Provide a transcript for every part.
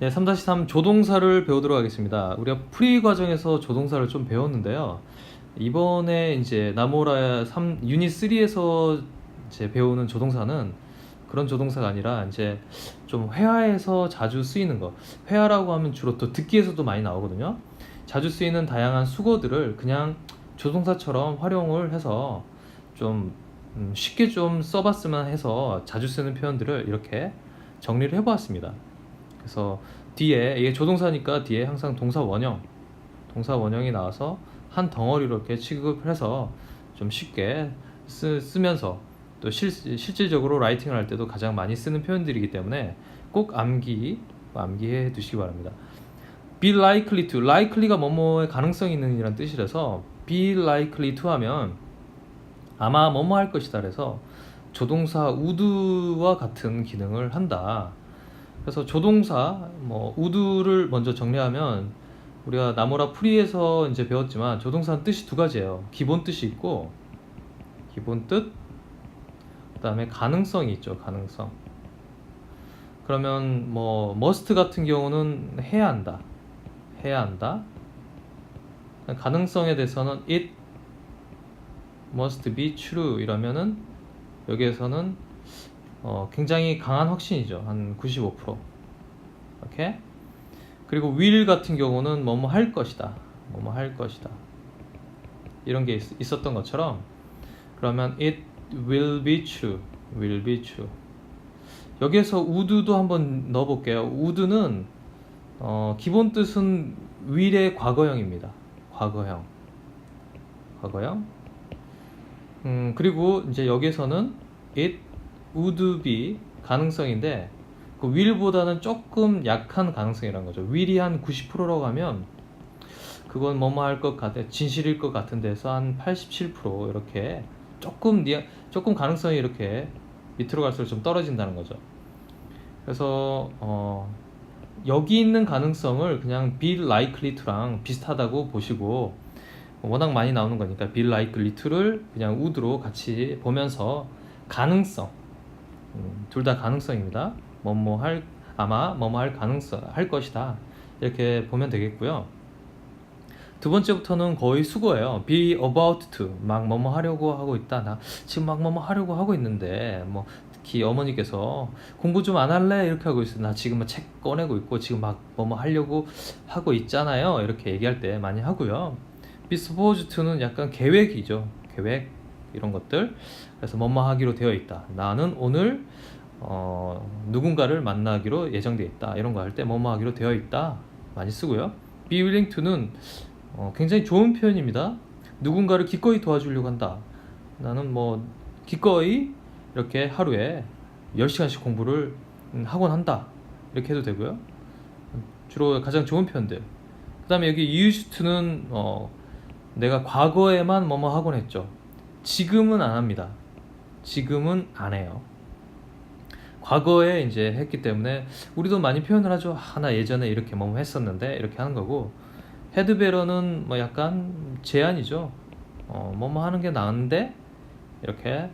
네, 3-3 조동사를 배우도록 하겠습니다. 우리가 프리 과정에서 조동사를 좀 배웠는데요. 이번에 이제 나모라 3 유닛 3에서 이제 배우는 조동사는 그런 조동사가 아니라 이제 좀 회화에서 자주 쓰이는 거. 회화라고 하면 주로 또 듣기에서도 많이 나오거든요. 자주 쓰이는 다양한 수거들을 그냥 조동사처럼 활용을 해서 좀 음, 쉽게 좀 써봤으면 해서 자주 쓰는 표현들을 이렇게 정리를 해보았습니다. 그래서 뒤에 이게 조동사니까 뒤에 항상 동사 원형, 동사 원형이 나와서 한 덩어리로 이렇게 취급을 해서 좀 쉽게 쓰, 쓰면서 또 실, 실질적으로 라이팅을 할 때도 가장 많이 쓰는 표현들이기 때문에 꼭 암기, 암기해 두시기 바랍니다. be likely to, likely가 뭐뭐의 가능성이 있는 이란 뜻이라서 be likely to 하면 아마 뭐뭐 할 것이다 그래서 조동사 would와 같은 기능을 한다. 그래서 조동사 뭐 would를 먼저 정리하면 우리가 나무라 프리에서 이제 배웠지만 조동사는 뜻이 두 가지예요. 기본 뜻이 있고 기본 뜻 그다음에 가능성이 있죠. 가능성. 그러면 뭐 must 같은 경우는 해야 한다. 해야 한다. 가능성에 대해서는 it must be true 이러면은 여기에서는 어, 굉장히 강한 확신이죠. 한 95%. 이렇게. 그리고 will 같은 경우는 뭐뭐 할 것이다. 뭐뭐 할 것이다. 이런 게 있, 있었던 것처럼 그러면 it will be true. will be true. 여기에서 would도 한번 넣어 볼게요. would는 어, 기본 뜻은 will의 과거형입니다. 과거형. 과거형. 음, 그리고 이제 여기서는 it be 가능성인데 그 will보다는 조금 약한 가능성이라는 거죠. will이 한 90%라고 하면 그건 뭐뭐 할 것 같아 진실일 것 같은 데서 한 87% 이렇게 조금 니 조금 가능성이 이렇게 밑으로 갈수록 좀 떨어진다는 거죠. 그래서 어, 여기 있는 가능성을 그냥 be likely to랑 비슷하다고 보시고 워낙 많이 나오는 거니까 be likely to를 그냥 would로 같이 보면서 가능성 음, 둘다 가능성입니다. 뭐뭐 할 아마 뭐뭐 할 가능성 할 것이다 이렇게 보면 되겠고요. 두 번째부터는 거의 수고예요. be about to 막 뭐뭐 하려고 하고 있다. 나 지금 막 뭐뭐 하려고 하고 있는데 뭐 특히 어머니께서 공부 좀 안 할래 이렇게 하고 있어. 나 지금 책 꺼내고 있고 지금 막 뭐뭐 하려고 하고 있잖아요. 이렇게 얘기할 때 많이 하고요. be supposed to는 약간 계획이죠. 계획 이런 것들. 그래서 뭐뭐 하기로 되어 있다. 나는 오늘 어, 누군가를 만나기로 예정되어 있다. 이런 거 할 때 뭐뭐 하기로 되어 있다. 많이 쓰고요. be willing to는 어, 굉장히 좋은 표현입니다. 누군가를 기꺼이 도와주려고 한다. 나는 뭐 기꺼이 이렇게 하루에 10시간씩 공부를 음, 하곤 한다. 이렇게 해도 되고요. 주로 가장 좋은 표현들. 그 다음에 여기 used to는 어, 내가 과거에만 뭐뭐 하곤 했죠. 지금은 안 합니다. 지금은 안 해요. 과거에 이제 했기 때문에 우리도 많이 표현을 하죠. 하나 예전에 이렇게 뭐 했었는데 이렇게 하는 거고 헤드베러는 뭐 약간 제한이죠. 어, 뭐뭐 하는 게 나은데 이렇게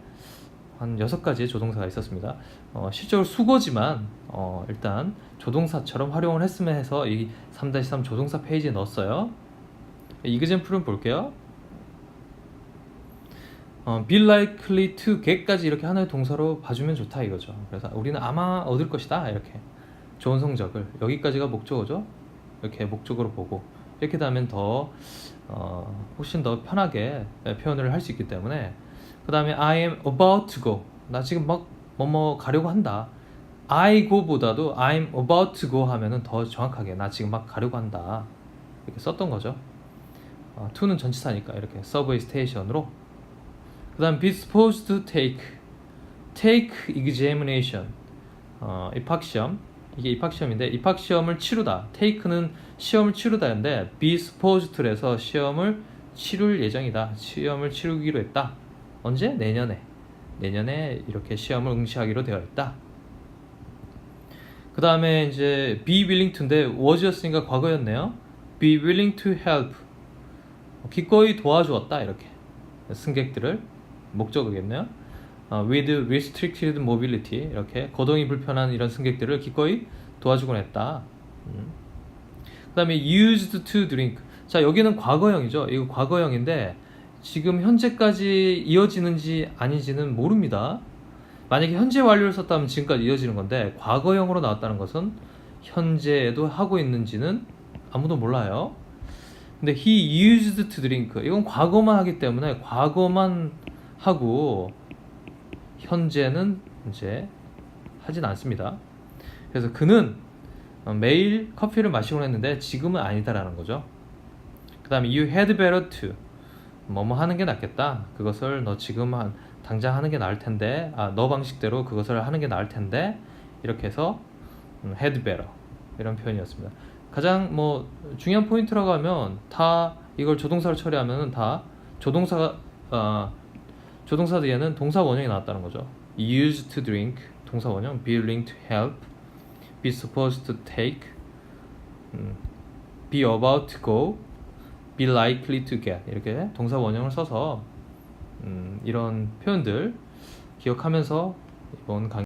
한 여섯 가지의 조동사가 있었습니다. 어, 실제로 수거지만 어, 일단 조동사처럼 활용을 했으면 해서 이 3-3 조동사 페이지에 넣었어요. 이그젠플은 볼게요. 어, be likely to get까지 이렇게 하나의 동사로 봐주면 좋다 이거죠. 그래서 우리는 아마 얻을 것이다 이렇게 좋은 성적을 여기까지가 목적어죠. 이렇게 목적으로 보고 이렇게 되면 더 어, 훨씬 더 편하게 표현을 할 수 있기 때문에 그 다음에 I am about to go 나 지금 막 뭐뭐 가려고 한다. I go보다도 I'm about to go 하면은 더 정확하게 나 지금 막 가려고 한다 이렇게 썼던 거죠. 어, to는 전치사니까 이렇게 서브웨이 스테이션으로 그 다음 be supposed to take. Take examination. 어, 입학시험. 이게 입학시험인데 입학시험을 치르다. Take는 시험을 치르다인데 be supposed to에서 시험을 치룰 예정이다. 시험을 치르기로 했다. 언제? 내년에. 내년에 이렇게 시험을 응시하기로 되어 있다. 그 다음에 이제 be willing to인데 was였으니까 과거였네요. be willing to help. 기꺼이 도와주었다 이렇게. 승객들을 목적어겠네요. 어, with restricted mobility 이렇게 거동이 불편한 이런 승객들을 기꺼이 도와주곤 했다. 그 다음에 used to drink. 자, 여기는 과거형이죠. 이거 과거형인데 지금 현재까지 이어지는지 아닌지는 모릅니다. 만약에 현재 완료를 썼다면 지금까지 이어지는 건데 과거형으로 나왔다는 것은 현재에도 하고 있는지는 아무도 몰라요. 근데 he used to drink. 이건 과거만 하기 때문에 과거만 하고 현재는 이제 하진 않습니다. 그래서 그는 어, 매일 커피를 마시곤 했는데 지금은 아니다라는 거죠. 그 다음에 you had better to 뭐뭐 하는 게 낫겠다. 그것을 너 지금 한 당장 하는 게 나을 텐데 아 너 방식대로 그것을 하는 게 나을 텐데 이렇게 해서 음, had better 이런 표현이었습니다. 가장 뭐 중요한 포인트라고 하면 다 이걸 조동사로 처리하면은 다 조동사가 어, 조동사 뒤에는 동사 원형이 나왔다는 거죠. used to drink 동사 원형, be willing to help, be supposed to take, 음, be about to go, be likely to get 이렇게 동사 원형을 써서 음, 이런 표현들 기억하면서 이번 강